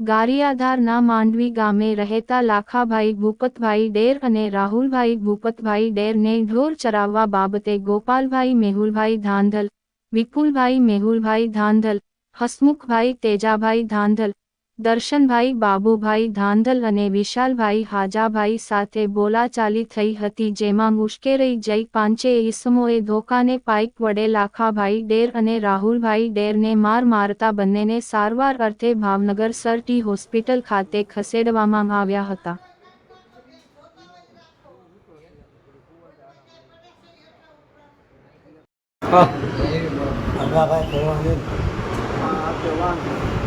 ગારિયાધારના માંડવી ગામે રહેતા લાખાભાઈ ભૂપતભાઈ ડેર અને રાહુલભાઈ ભૂપતભાઈ ડેરને ઢોર ચરાવવા બાબતે ગોપાલભાઈ મેહુલભાઈ ધાંધલ, વિપુલભાઈ મેહુલભાઈ ધાંધલ, હસમુખભાઈ તેજાભાઈ ધાંધલ દર્શનભાઈ, બાબુભાઈ ધાંધલ અને વિશાલભાઈ હાજાભાઈ સાથે બોલાચાલી થઈ હતી, જેમાં મુશ્કેરી જઈ પાંચે ઈસમોએ ધોકાને પાઇપ વડે લાખાભાઈ ડેર અને રાહુલભાઈ ડેરને માર મારતા બંનેને સારવાર અર્થે ભાવનગર સરટી હોસ્પિટલ ખાતે ખસેડવામાં આવ્યા હતા. કહેવાનું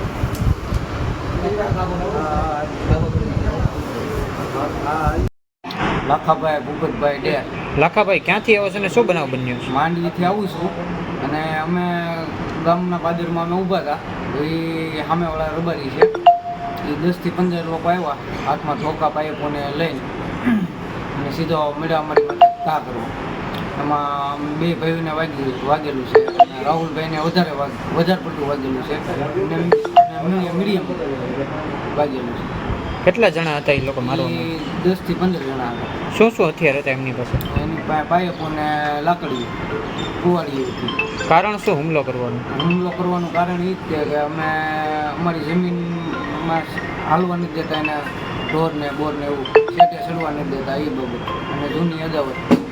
લાખાભાઈ ભૂપતભાઈ ડે લાખાભાઈ ક્યાંથી આવો છો ને શું બનાવ બન્યો માંડવીથી આવું છું. અને અમે ગામના પાદરમાં અમે ઊભા હતા. એ સામેવાળા રબારી છે. એ દસથી પંદર લોકો આવ્યા. હાથમાં ધોકા પાઇપોને લઈને. અને સીધો મેળા અમારી માટે ઘા કરવો. એમાં બે ભાઈઓને વાગ્યું વાગેલું છે. અને રાહુલભાઈને વધારે વાગ વધારે પડતું વાગેલું છે. વાગેલું છે. કેટલા જણા હતા એ લોકો મારવાના? દસ દસથી પંદર જણા હતા. શું શું હથિયાર હતા એમની પાસે? એની પાઇપો ને લાકડી કુવાડી હતી. કારણ શું હુમલો કરવાનો? હુમલો કરવાનું કારણ એ જ છે કે અમે અમારી જમીનમાં હાલવા નથી દેતા એને ઢોર ને બોર ને એવું સેટે ચડવા નથી દેતા એ બાબત. અને જૂની અદાવત.